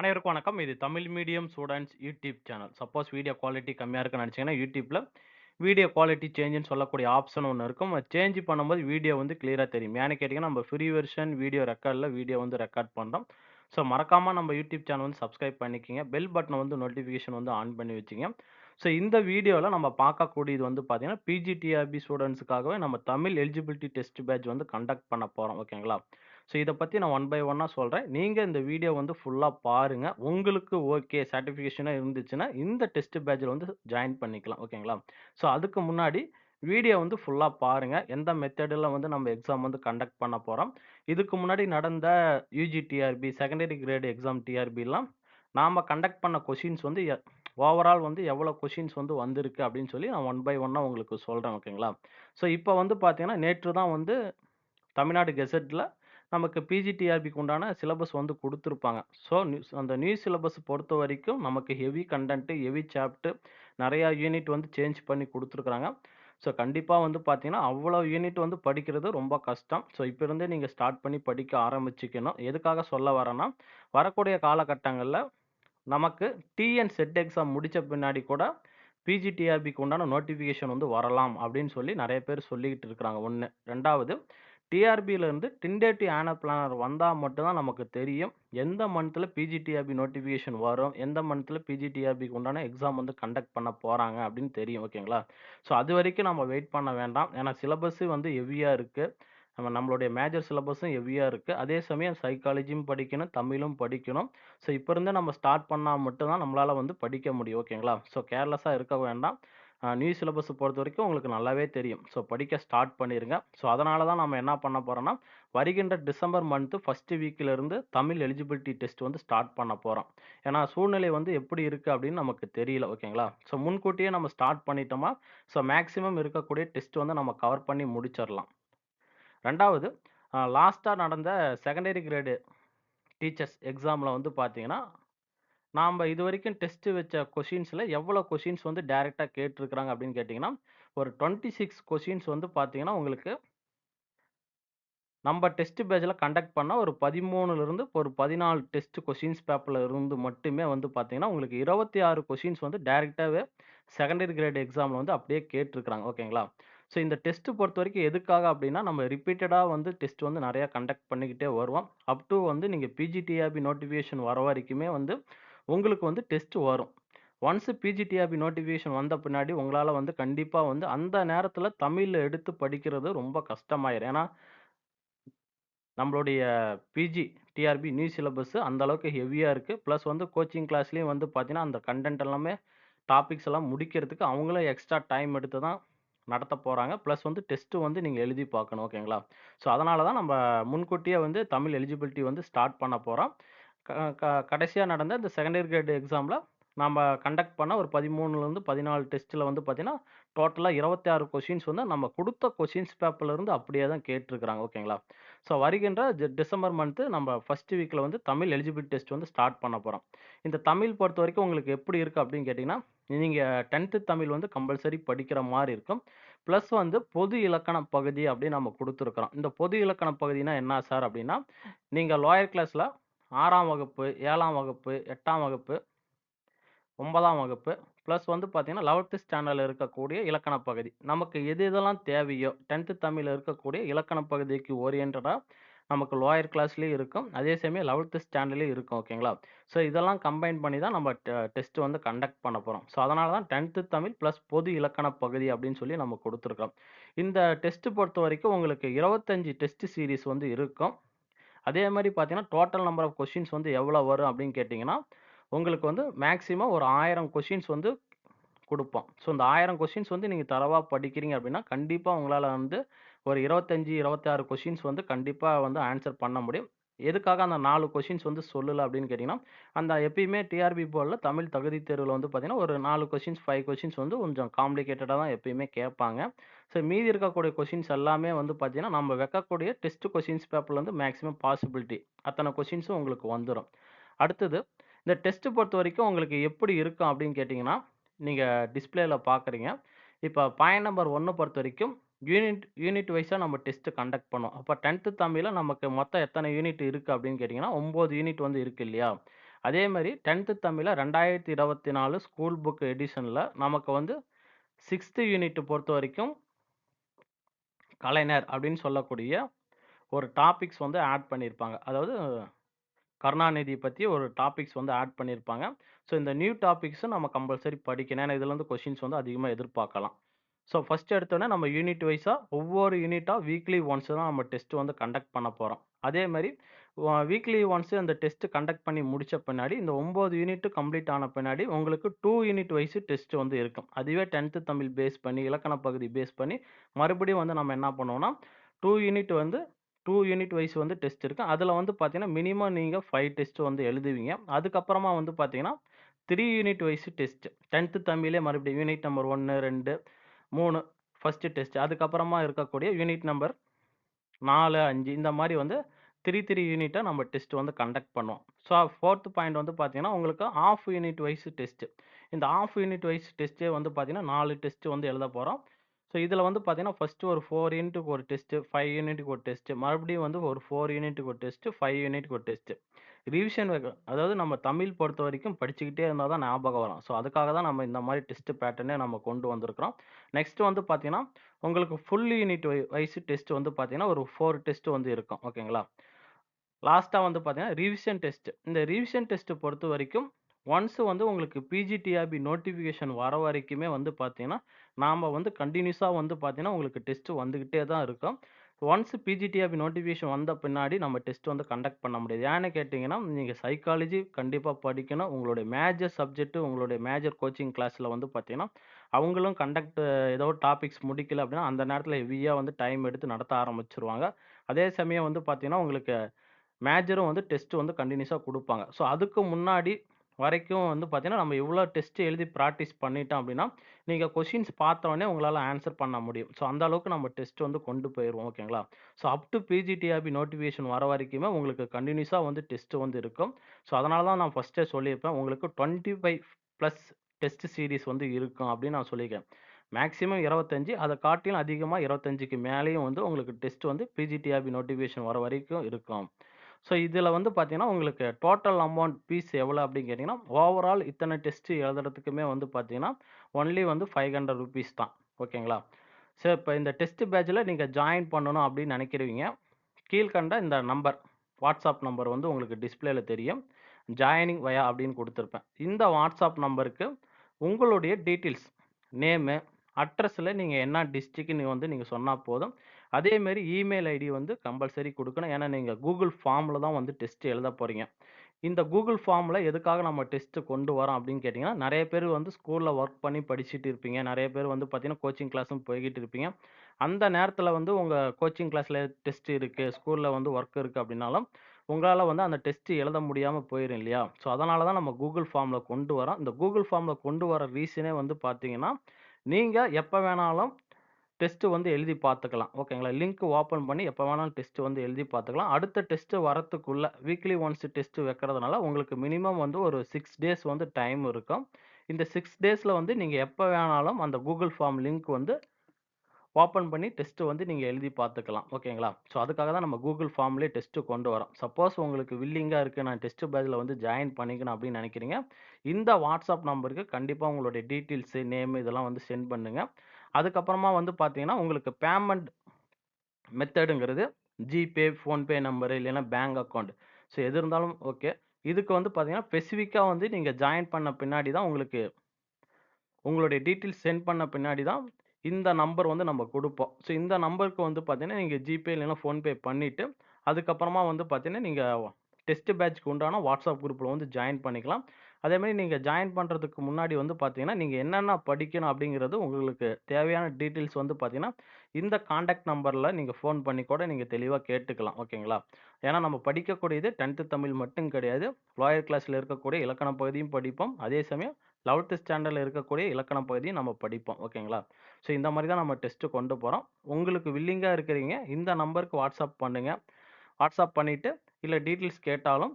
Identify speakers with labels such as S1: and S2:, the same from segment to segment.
S1: அனைவருக்கும் வணக்கம். இது Tamil medium students YouTube channel. Suppose video quality கம்மியாக இருக்குன்னு நினச்சிங்கன்னா யூடியூப்பில் வீடியோ குவாலிட்டி சேஞ்சுன்னு சொல்லக்கூடிய ஆப்ஷன் ஒன்று இருக்கும். சேஞ்ச் பண்ணும்போது வீடியோ வந்து கிளியராக தெரியும். ஏன்னு கேட்டிங்கன்னா நம்ம ஃப்ரீ வெர்ஷன் வீடியோ ரெக்கார்டில் வீடியோ வந்து ரெக்கார்ட் பண்ணுறோம் ஸோ மறக்காம நம்ம யூடியூப் சேனல் வந்து சப்ஸ்கிரைப் பண்ணிக்கிங்க பெல் பட்டனை வந்து நோட்டிஃபிகேஷன் வந்து ஆன் பண்ணி வச்சுக்கங்க. ஸோ இந்த வீடியோவில் நம்ம பார்க்கக்கூடியது வந்து பார்த்திங்கன்னா பிஜிடிஆர்பி ஸ்டூடெண்ட்ஸுக்காகவே நம்ம தமிழ் எலிஜிபிலிட்டி டெஸ்ட் பேட்ச் வந்து கண்டக்ட் பண்ண போகிறோம் ஓகேங்களா? ஸோ இதை பற்றி நான் ஒன் பை ஒன்னாக சொல்கிறேன் நீங்கள் இந்த வீடியோ வந்து ஃபுல்லாக பாருங்கள் உங்களுக்கு ஓகே சர்டிஃபிகேஷனாக இருந்துச்சுன்னா, இந்த டெஸ்ட் பேட்சில் வந்து ஜாயின் பண்ணிக்கலாம். ஓகேங்களா? ஸோ அதுக்கு முன்னாடி வீடியோ வந்து ஃபுல்லாக பாருங்கள் எந்த மெத்தடில் வந்து நம்ம எக்ஸாம் வந்து கண்டக்ட் பண்ண போகிறோம் இதுக்கு முன்னாடி நடந்த UG TRB, secondary grade exam டிஆர்பிலாம் நாம் கண்டக்ட் பண்ண கொஷின்ஸ் வந்து எ ஓவரால் வந்து எவ்வளோ கொஷின்ஸ் வந்து வந்திருக்கு அப்படின்னு சொல்லி நான் ஒன் பை ஒன்னாக உங்களுக்கு சொல்கிறேன் ஓகேங்களா? ஸோ இப்போ வந்து பார்த்தீங்கன்னா, நேற்று தான் வந்து தமிழ்நாடு கெசட்டில் நமக்கு பிஜிடிஆர்பிக்கு உண்டான சிலபஸ் வந்து கொடுத்துருப்பாங்க ஸோ நியூஸ் அந்த நியூ சிலபஸ் பொறுத்தவரைக்கும் நமக்கு ஹெவி கண்டென்ட்டு ஹெவி சாப்டர் நிறையா யூனிட் வந்து சேஞ்ச் பண்ணி கொடுத்துருக்குறாங்க ஸோ கண்டிப்பாக வந்து பார்த்தீங்கன்னா, அவ்வளோ யூனிட் வந்து படிக்கிறது ரொம்ப கஷ்டம். ஸோ இப்போ இருந்தே நீங்கள் ஸ்டார்ட் பண்ணி படிக்க ஆரம்பிச்சுக்கணும். எதுக்காக சொல்ல வரேன்னா, வரக்கூடிய காலகட்டங்களில் நமக்கு டிஎன் செட் எக்ஸாம் முடித்த பின்னாடி கூட பிஜிடிஆர்பிக்கு உண்டான நோட்டிஃபிகேஷன் வந்து வரலாம் அப்படின்னு சொல்லி நிறைய பேர் சொல்லிக்கிட்டு இருக்கிறாங்க. 1 2வது டிஆர்பியிலேருந்து டிண்டேட்டி டென்டேட்டிவ் பிளானர் வந்தால் மட்டும்தான் நமக்கு தெரியும். எந்த மந்த்ல பிஜிடிஆர்பி நோட்டிஃபிகேஷன் வரும். எந்த மந்த்ல பிஜிடிஆர்பிக்கு உண்டான எக்ஸாம் வந்து கண்டக்ட் பண்ண போகிறாங்க அப்படின்னு தெரியும். ஓகேங்களா? ஸோ அது வரைக்கும் நம்ம வெயிட் பண்ண வேண்டாம். ஏன்னா சிலபஸ் வந்து ஹெவியாக இருக்குது நம்ம நம்மளுடைய மேஜர் சிலபஸும் ஹெவியாக இருக்குது அதே சமயம் சைக்காலஜியும் படிக்கணும், தமிழும் படிக்கணும். ஸோ இப்போ இருந்தே நம்ம ஸ்டார்ட் பண்ணால் மட்டும்தான் நம்மளால் வந்து படிக்க முடியும். ஓகேங்களா? ஸோ கேர்லெஸ்ஸாக இருக்க வேண்டாம். நியூ சிலபஸை பொறுத்த வரைக்கும் உங்களுக்கு நல்லாவே தெரியும். ஸோ படிக்க ஸ்டார்ட் பண்ணிடுங்க ஸோ அதனால தான் நம்ம என்ன பண்ண போகிறோம்னா வருகின்ற டிசம்பர் மந்த்து ஃபஸ்ட்டு வீக்கிலிருந்து தமிழ் எலிஜிபிலிட்டி டெஸ்ட் வந்து ஸ்டார்ட் பண்ண போகிறோம் ஏன்னா சூழ்நிலை வந்து எப்படி இருக்குது அப்படின்னு நமக்கு தெரியல. ஓகேங்களா? ஸோ முன்கூட்டியே நம்ம ஸ்டார்ட் பண்ணிட்டோமா, ஸோ மேக்ஸிமம் இருக்கக்கூடிய டெஸ்ட் வந்து நம்ம கவர் பண்ணி முடிச்சிடலாம் ரெண்டாவது லாஸ்ட்டாக நடந்த செகண்டரி கிரேடு டீச்சர்ஸ் எக்ஸாமில் வந்து பார்த்தீங்கன்னா, நாம இதுவரைக்கும் டெஸ்ட் வச்ச கொஷின்ஸில் எவ்வளோ கொஷின்ஸ் வந்து டேரெக்டாக கேட்டிருக்கிறாங்க அப்படின்னு கேட்டிங்கன்னா ஒரு டுவெண்ட்டி சிக்ஸ் கொஷின்ஸ் வந்து பார்த்தீங்கன்னா, உங்களுக்கு நம்ம டெஸ்ட் பேஜில் கண்டக்ட் பண்ணால் ஒரு 13லிருந்து ஒரு 14 டெஸ்ட் கொஷின்ஸ் பேப்பரில் இருந்து மட்டுமே வந்து பார்த்தீங்கன்னா, உங்களுக்கு இருபத்தி ஆறு கொஷின்ஸ் வந்து டேரெக்டாகவே செகண்டரி கிரேட் எக்ஸாமில் வந்து அப்படியே கேட்டிருக்கிறாங்க. ஓகேங்களா? ஸோ இந்த டெஸ்ட்டு பொறுத்த வரைக்கும் எதுக்காக அப்படின்னா, நம்ம ரிப்பீட்டடாக வந்து டெஸ்ட் வந்து நிறையா கண்டக்ட் பண்ணிக்கிட்டே வருவோம். அப் டூ வந்து நீங்கள் பிஜிடிஆர்பி நோட்டிஃபிகேஷன் வர வரைக்குமே வந்து உங்களுக்கு வந்து டெஸ்ட் வரும். ஒன்ஸ் பிஜிடிஆபி நோட்டிஃபிகேஷன் வந்த பின்னாடி உங்களால் வந்து கண்டிப்பாக வந்து அந்த நேரத்தில் தமிழில் எடுத்து படிக்கிறது ரொம்ப கஷ்டமாயிரும். ஏன்னா நம்மளுடைய பிஜி டிஆர்பி நியூ சிலபஸ் அந்த அளவுக்கு இருக்குது ப்ளஸ் வந்து கோச்சிங் கிளாஸ்லேயும் வந்து பார்த்தீங்கன்னா, அந்த கன்டென்ட் எல்லாமே டாபிக்ஸ் எல்லாம் முடிக்கிறதுக்கு அவங்களும் எக்ஸ்ட்ரா டைம் எடுத்து தான் நடத்த போகிறாங்க ப்ளஸ் வந்து டெஸ்ட்டு வந்து நீங்கள் எழுதி பார்க்கணும். ஓகேங்களா? ஸோ அதனால தான் நம்ம முன்கூட்டியே வந்து தமிழ் எலிஜிபிலிட்டி வந்து ஸ்டார்ட் பண்ண போகிறோம் க நடந்த இந்த செகண்ட் இயர் கிரேட் எக்ஸாமில் நம்ம கண்டக்ட் பண்ண ஒரு பதிமூணுலேருந்து பதினாலு டெஸ்ட்டில் வந்து பார்த்தீங்கன்னா, டோட்டலா 26 கொஸ்டின்ஸ் வந்து நம்ம கொடுத்த கொஷின்ஸ் பேப்பர்லேருந்து அப்படியே தான் கேட்டிருக்கிறாங்க. ஓகேங்களா? ஸோ வருகின்ற டிசம்பர் மந்த்து நம்ம ஃபர்ஸ்ட் வீக்கில் வந்து தமிழ் எலிஜிபிலிட்டி டெஸ்ட் வந்து ஸ்டார்ட் பண்ண போகிறோம் இந்த தமிழ் பொறுத்த வரைக்கும் உங்களுக்கு எப்படி இருக்குது அப்படின்னு கேட்டிங்கன்னா நீங்கள் டென்த்து தமிழ் வந்து கம்பல்சரி படிக்கிற மாதிரி இருக்கும். ப்ளஸ் வந்து பொது இலக்கண பகுதி அப்படின்னு நம்ம கொடுத்துருக்குறோம் இந்த பொது இலக்கண பகுதினா என்ன சார் அப்படின்னா, நீங்கள் லோயர் கிளாஸில் ஆறாம் வகுப்பு, ஏழாம் வகுப்பு, எட்டாம் வகுப்பு, ஒன்பதாம் வகுப்பு ப்ளஸ் வந்து பார்த்தீங்கன்னா, 11த் ஸ்டாண்டர்ட்ல இருக்கக்கூடிய இலக்கண பகுதி. நமக்கு எது எதெல்லாம் தேவையோ டென்த்து தமிழில் இருக்கக்கூடிய இலக்கண பகுதிக்கு ஓரியன்டாக நமக்கு லோயர் கிளாஸ்லேயும் இருக்கும். அதே சமயம் லெவல்த்து ஸ்டாண்டர்ட்லேயும் இருக்கும். ஓகேங்களா? ஸோ இதெல்லாம் கம்பைன் பண்ணி தான் நம்ம டெ டெஸ்ட் வந்து கண்டக்ட் பண்ண போகிறோம் ஸோ அதனால தான் 10த் தமிழ் ப்ளஸ் பொது இலக்கண பகுதி அப்படின்னு சொல்லி நம்ம கொடுத்துருக்கோம் இந்த டெஸ்ட்டு பொறுத்த வரைக்கும் உங்களுக்கு 25 டெஸ்ட் சீரிஸ் வந்து இருக்கும். அதே மாதிரி பார்த்தீங்கன்னா, டோட்டல் நம்பர் ஆஃப் கொஷின்ஸ் வந்து எவ்வளோ வரும் அப்படின்னு கேட்டிங்கன்னா உங்களுக்கு வந்து மேக்ஸிமம் ஒரு ஆயிரம் கொஷின்ஸ் வந்து கொடுப்போம் ஸோ இந்த ஆயிரம் கொஷின்ஸ் வந்து நீங்கள் தரவாக படிக்கிறீங்க அப்படின்னா, கண்டிப்பாக உங்களால் வந்து ஒரு இருபத்தஞ்சி இருபத்தாறு கொஷின்ஸ் வந்து கண்டிப்பாக வந்து ஆன்சர் பண்ண முடியும். எதுக்காக அந்த நாலு கொஷின்ஸ் வந்து சொல்லலை அப்படின்னு கேட்டிங்கன்னா அந்த எப்பயுமே டிஆர்பி போர்டில் தமிழ் தகுதி தேர்வில் வந்து பார்த்தீங்கன்னா, ஒரு நாலு கொஷின்ஸ் ஃபைவ் கொஷின்ஸ் வந்து கொஞ்சம் காம்ப்ளிகேட்டடாக தான் எப்பயுமே கேட்பாங்க. ஸோ மீதி இருக்கக்கூடிய கொஷின்ஸ் எல்லாமே வந்து பார்த்திங்கன்னா நம்ம வைக்கக்கூடிய டெஸ்ட் கொஷின்ஸ் பேப்பரில் வந்து மேக்ஸிமம் பாசிபிலிட்டி அத்தனை கொஷின்ஸும் உங்களுக்கு வந்துடும் அடுத்தது இந்த டெஸ்ட்டு பொறுத்த வரைக்கும் உங்களுக்கு எப்படி இருக்கும் அப்படின்னு கேட்டிங்கன்னா நீங்கள் டிஸ்பிளேயில் பார்க்குறீங்க. இப்போ பாயிண்ட் நம்பர் ஒன்று பொறுத்த வரைக்கும் யூனிட் யூனிட் வைஸாக நம்ம டெஸ்ட்டு கண்டக்ட் பண்ணுவோம். அப்போ டென்த்து தமிழில் நமக்கு மொத்தம் எத்தனை யூனிட் இருக்குது அப்படின்னு கேட்டிங்கன்னா ஒம்பது யூனிட் வந்து இருக்கு இல்லையா? அதே மாதிரி டென்த்து தமிழில் ரெண்டாயிரத்தி இருபத்தி நாலு ஸ்கூல் புக் எடிஷனில் நமக்கு வந்து 6த் யூனிட் பொறுத்தவரைக்கும் கலைஞர் அப்படின்னு சொல்லக்கூடிய ஒரு டாபிக்ஸ் வந்து ஆட் பண்ணியிருப்பாங்க. அதாவது கருணாநிதி பற்றி ஒரு டாபிக்ஸ் வந்து ஆட் பண்ணியிருப்பாங்க. ஸோ இந்த நியூ டாபிக்ஸும் நம்ம கம்பல்சரி படிக்கணும். ஏன்னா இதுலேருந்து கொஷின்ஸ் வந்து அதிகமாக எதிர்பார்க்கலாம். ஸோ ஃபஸ்ட் எடுத்தோனே நம்ம யூனிட் வைஸாக ஒவ்வொரு யூனிட்டாக வீக்லி ஒன்ஸ் தான் நம்ம டெஸ்ட் வந்து கண்டக்ட் பண்ண போகிறோம் அதே மாதிரி வீக்லி ஒன்ஸ் அந்த டெஸ்ட் கண்டக்ட் பண்ணி முடித்த பின்னாடி, இந்த ஒம்பது யூனிட் கம்ப்ளீட் ஆன பின்னாடி உங்களுக்கு டூ யூனிட் வைஸ் டெஸ்ட் வந்து இருக்கும். அதுவே 10த் தமிழ் பேஸ் பண்ணி, இலக்கண பகுதி பேஸ் பண்ணி மறுபடியும் வந்து நம்ம என்ன பண்ணுவோம்னா, டூ யூனிட் வந்து டூ யூனிட் வைஸ் வந்து டெஸ்ட் இருக்கும் அதில் வந்து பார்த்தீங்கன்னா, மினிமம் நீங்கள் ஃபைவ் டெஸ்ட் வந்து எழுதுவீங்க. அதுக்கப்புறமா வந்து பார்த்தீங்கன்னா, த்ரீ யூனிட் வைஸ் டெஸ்ட். 10த் தமிழே மறுபடியும் யூனிட் நம்பர் 1, 2, மூணு ஃபஸ்ட்டு டெஸ்ட். அதுக்கப்புறமா இருக்கக்கூடிய யூனிட் நம்பர் 4, 5 இந்த மாதிரி வந்து த்ரீ த்ரீ யூனிட்டை நம்ம டெஸ்ட் வந்து கண்டக்ட் பண்ணுவோம். ஸோ ஃபோர்த் பாயிண்ட் வந்து பார்த்தீங்கன்னா, உங்களுக்கு ஆஃப் யூனிட் வைஸ் டெஸ்ட்டு இந்த ஆஃப் யூனிட் வைஸ் டெஸ்ட்டே வந்து பார்த்தீங்கன்னா, நாலு டெஸ்ட்டு வந்து எழுதப் போகிறோம் ஸோ இதில் வந்து பார்த்தீங்கன்னா, ஃபஸ்ட்டு ஒரு ஃபோர் யூனிட்டுக்கு ஒரு டெஸ்ட்டு ஃபைவ் யூனிட்டுக்கு ஒரு டெஸ்ட்டு மறுபடியும் வந்து ஒரு ஃபோர் யூனிட்டுக்கு ஒரு டெஸ்ட்டு ஃபைவ் யூனிட்டுக்கு ஒரு டெஸ்ட்டு ரிவிஷன் வைக்க அதாவது நம்ம தமிழ் பொறுத்தவரைக்கும் படிச்சுக்கிட்டே இருந்தா தான் ஞாபகம் வரும். ஸோ அதுக்காக தான் நம்ம இந்த மாரி டெஸ்ட் பேட்டர்னே நம்ம கொண்டு வந்திருக்கிறோம். நெக்ஸ்ட் வந்து பார்த்தீங்கன்னா, உங்களுக்கு ஃபுல் யூனிட் வை வைஸ் டெஸ்ட் வந்து பார்த்தீங்கன்னா, ஒரு 4 டெஸ்ட் வந்து இருக்கும். ஓகேங்களா? லாஸ்ட்டா வந்து பார்த்தீங்கன்னா, ரிவிஷன் டெஸ்ட். இந்த ரிவிஷன் டெஸ்ட் பொறுத்தவரைக்கும், ஒன்ஸ் வந்து உங்களுக்கு பிஜிடிஆர்பி நோட்டிஃபிகேஷன் வர வரைக்குமே வந்து பார்த்தீங்கன்னா, நாம வந்து கன்டினியூஸா வந்து பார்த்தீங்கன்னா, உங்களுக்கு டெஸ்ட் வந்துகிட்டே தான் இருக்கும். ஒன்ஸ் பிஜிடிஆர்பி நோட்டிஃபிகேஷன் வந்த பின்னாடி நம்ம டெஸ்ட் வந்து கண்டக்ட் பண்ண முடியாது. ஏன்னு கேட்டிங்கன்னா நீங்கள் சைக்காலஜி கண்டிப்பாக படிக்கணும். உங்களுடைய மேஜர் சப்ஜெக்ட்டு உங்களுடைய மேஜர் கோச்சிங் கிளாஸில் வந்து பார்த்தீங்கன்னா, அவங்களும் கண்டக்ட் ஏதோ டாபிக்ஸ் முடிக்கல அப்படின்னா, அந்த நேரத்தில் ஹெவியாக வந்து டைம் எடுத்து நடத்த ஆரம்பிச்சிருவாங்க அதே சமயம் வந்து பார்த்தீங்கன்னா, உங்களுக்கு மேஜரும் வந்து டெஸ்ட் வந்து கண்டினியூஸாக கொடுப்பாங்க ஸோ அதுக்கு முன்னாடி வரைக்கும் வந்து பார்த்தீங்கன்னா, நம்ம இவ்வளோ டெஸ்ட் எழுதி ப்ராக்டிஸ் பண்ணிட்டோம் அப்படின்னா, நீங்கள் கொஷின்ஸ் பார்த்தோன்னே உங்களால் ஆன்சர் பண்ண முடியும். ஸோ அந்த அளவுக்கு நம்ம டெஸ்ட் வந்து கொண்டு போயிடுவோம் ஓகேங்களா? So up to PGTRB notification வர வரைக்குமே உங்களுக்கு கண்டினியூஸாக வந்து டெஸ்ட் வந்து இருக்கும். ஸோ அதனால தான் நான் ஃபர்ஸ்ட்டே சொல்லியிருப்பேன். உங்களுக்கு 25 பிளஸ் டெஸ்ட் சீரிஸ் வந்து இருக்கும் அப்படின்னு நான் சொல்லியிருக்கேன். மேக்ஸிமம் இருபத்தஞ்சி அதை காட்டிலும் அதிகமாக இருபத்தஞ்சிக்கு மேலேயும் வந்து உங்களுக்கு டெஸ்ட் வந்து பிஜிடிஆர்பி நோட்டிஃபிகேஷன் வர வரைக்கும் இருக்கும். ஸோ இதில் வந்து பார்த்தீங்கன்னா, உங்களுக்கு டோட்டல் அமௌண்ட் ஃபீஸ் எவ்வளோ அப்படின்னு கேட்டிங்கன்னா ஓவரால் இத்தனை டெஸ்ட்டு எழுதுறதுக்குமே வந்து பார்த்தீங்கன்னா, ஒன்லி வந்து ₹500 தான். ஓகேங்களா? ஸோ இப்போ இந்த டெஸ்ட் பேட்சில் நீங்கள் ஜாயின் பண்ணணும் அப்படின்னு நினைக்கிறவீங்க, கீழ்க்கண்ட இந்த நம்பர் வாட்ஸ்அப் நம்பர் வந்து உங்களுக்கு டிஸ்பிளேயில் தெரியும். ஜாயினிங் வயா அப்படின்னு கொடுத்துருப்பேன் இந்த வாட்ஸ்அப் நம்பருக்கு உங்களுடைய டீட்டெயில்ஸ் நேமு, அட்ரஸில் நீங்கள் என்ன டிஸ்ட்ரிக்குன்னு வந்து நீங்கள் சொன்னால் போதும். அதேமாரி இமெயில் ஐடி வந்து கம்பல்சரி கொடுக்கணும் ஏன்னா நீங்கள் கூகுள் ஃபார்மில் தான் வந்து டெஸ்ட் எழுதப் போகிறீங்க இந்த கூகுள் ஃபார்மில் எதுக்காக நம்ம டெஸ்ட்டு கொண்டு வரோம் அப்படின்னு கேட்டிங்கன்னா நிறைய பேர் வந்து ஸ்கூலில் ஒர்க் பண்ணி படிச்சுட்டு இருப்பீங்க. நிறைய பேர் வந்து பார்த்தீங்கன்னா, கோச்சிங் கிளாஸும் போய்கிட்டு இருப்பீங்க. அந்த நேரத்தில் வந்து உங்கள் கோச்சிங் கிளாஸில் டெஸ்ட் இருக்குது ஸ்கூலில் வந்து ஒர்க் இருக்குது அப்படின்னாலும், உங்களால் வந்து அந்த டெஸ்ட்டு எழுத முடியாமல் போயிடும் இல்லையா? ஸோ அதனால தான் நம்ம கூகுள் ஃபார்மில் கொண்டு வரோம். இந்த கூகுள் ஃபார்மில் கொண்டு வர ரீசனே வந்து பார்த்தீங்கன்னா, நீங்கள் எப்போ வேணாலும் டெஸ்ட் வந்து எழுதி பார்த்துக்கலாம். ஓகேங்களா? லிங்க் ஓப்பன் பண்ணி எப்போ வேணாலும் டெஸ்ட் வந்து எழுதி பார்த்துக்கலாம். அடுத்த டெஸ்ட் வரத்துக்குள்ள வீக்லி ஒன்ஸ் டெஸ்ட் வைக்கிறதுனால, உங்களுக்கு மினிமம் வந்து ஒரு சிக்ஸ் டேஸ் வந்து டைம் இருக்கும். இந்த சிக்ஸ் டேஸில் வந்து நீங்கள் எப்போ வேணாலும் அந்த கூகுள் ஃபார்ம் லிங்க் வந்து ஓப்பன் பண்ணி டெஸ்ட்டு வந்து நீங்கள் எழுதி பார்த்துக்கலாம். ஓகேங்களா? ஸோ அதுக்காக தான் நம்ம கூகுள் ஃபார்ம்லேயே டெஸ்ட்டு கொண்டு வரோம். சப்போஸ் உங்களுக்கு வில்லிங்காக இருக்குது நான் டெஸ்ட் பேஜில் வந்து ஜாயின் பண்ணிக்கணும் அப்படின்னு நினைக்கிறீங்க, இந்த வாட்ஸ்அப் நம்பருக்கு கண்டிப்பாக உங்களுடைய டீட்டெயில்ஸு நேம் இதெல்லாம் வந்து சென்ட் பண்ணுங்கள் அதுக்கப்புறமா வந்து பார்த்தீங்கன்னா, உங்களுக்கு பேமெண்ட் மெத்தடுங்கிறது ஜிபே, ஃபோன்பே நம்பரு இல்லைன்னா பேங்க் அக்கவுண்ட். ஸோ எது இருந்தாலும் ஓகே. இதுக்கு வந்து பார்த்தீங்கன்னா, ஸ்பெசிஃபிக்காக வந்து நீங்கள் ஜாயின் பண்ண பின்னாடி தான் உங்களுக்கு உங்களுடைய டீட்டெயில்ஸ் சென்ட் பண்ண பின்னாடி தான் இந்த நம்பர் வந்து நம்ம கொடுப்போம் ஸோ இந்த நம்பருக்கு வந்து பார்த்தீங்கன்னா, நீங்கள் ஜிபே இல்லைன்னா ஃபோன்பே பண்ணிவிட்டு அதுக்கப்புறமா வந்து பார்த்தீங்கன்னா, நீங்கள் டெஸ்ட் பேட்ச்க்கு உண்டான வாட்ஸ்அப் குரூப்பில் வந்து ஜாயின் பண்ணிக்கலாம். அதே நீங்கள் ஜாயின் பண்ணுறதுக்கு முன்னாடி வந்து பார்த்தீங்கன்னா, நீங்கள் என்னென்ன படிக்கணும் அப்படிங்கிறது உங்களுக்கு தேவையான டீட்டெயில்ஸ் வந்து பார்த்தீங்கன்னா, இந்த காண்டாக்ட் நம்பரில் நீங்கள் ஃபோன் பண்ணி கூட நீங்கள் தெளிவாக கேட்டுக்கலாம். ஓகேங்களா? ஏன்னா நம்ம படிக்கக்கூடியது 10த் தமிழ் மட்டும் கிடையாது. லோயர் கிளாஸில் இருக்கக்கூடிய இலக்கண பகுதியும் படிப்போம். அதே சமயம் லெவல்த்து ஸ்டாண்டர்டில் இருக்கக்கூடிய இலக்கண பகுதியும் நம்ம படிப்போம். ஓகேங்களா? ஸோ இந்த மாதிரி தான் நம்ம டெஸ்ட்டு கொண்டு போகிறோம் உங்களுக்கு வில்லிங்காக இருக்கிறீங்க, இந்த நம்பருக்கு வாட்ஸ்அப் பண்ணுங்கள் வாட்ஸ்அப் பண்ணிவிட்டு இல்லை டீட்டெயில்ஸ் கேட்டாலும்,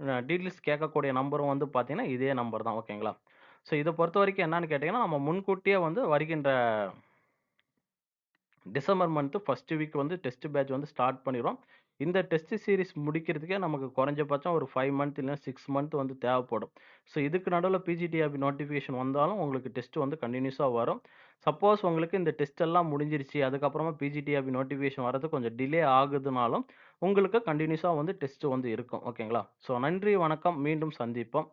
S1: டீட்டெயில்ஸ் கேட்கக்கூடிய நம்பரும் வந்து பார்த்தீங்கன்னா, இதே நம்பர் தான். ஓகேங்களா? ஸோ இதை பொறுத்த வரைக்கும் என்னன்னு கேட்டிங்கன்னா நம்ம முன்கூட்டியே வந்து வருகின்ற டிசம்பர் மந்த்து ஃபஸ்ட்டு வீக் வந்து டெஸ்ட் பேட்ச் வந்து ஸ்டார்ட் பண்ணிடுவோம் இந்த டெஸ்ட் சீரிஸ் முடிக்கிறதுக்கே நமக்கு குறைஞ்சபட்சம் ஒரு ஃபைவ் மந்த் இல்லைனா சிக்ஸ் மந்த் வந்து தேவைப்படும். ஸோ இதுக்கு நடுவில் பிஜிடிஆபி நோட்டிஃபிகேஷன் வந்தாலும் உங்களுக்கு டெஸ்ட் வந்து கண்டினியூஸாக வரும். சப்போஸ் உங்களுக்கு இந்த டெஸ்ட் எல்லாம் முடிஞ்சிருச்சு. அதுக்கப்புறமா பிஜிடிஆபி நோட்டிஃபிகேஷன் வரது கொஞ்சம் டிலே ஆகுதுனாலும், உங்களுக்கு கண்டினியூஸாக வந்து டெஸ்ட் வந்து இருக்கும். ஓகேங்களா? ஸோ நன்றி, வணக்கம். மீண்டும் சந்திப்போம்.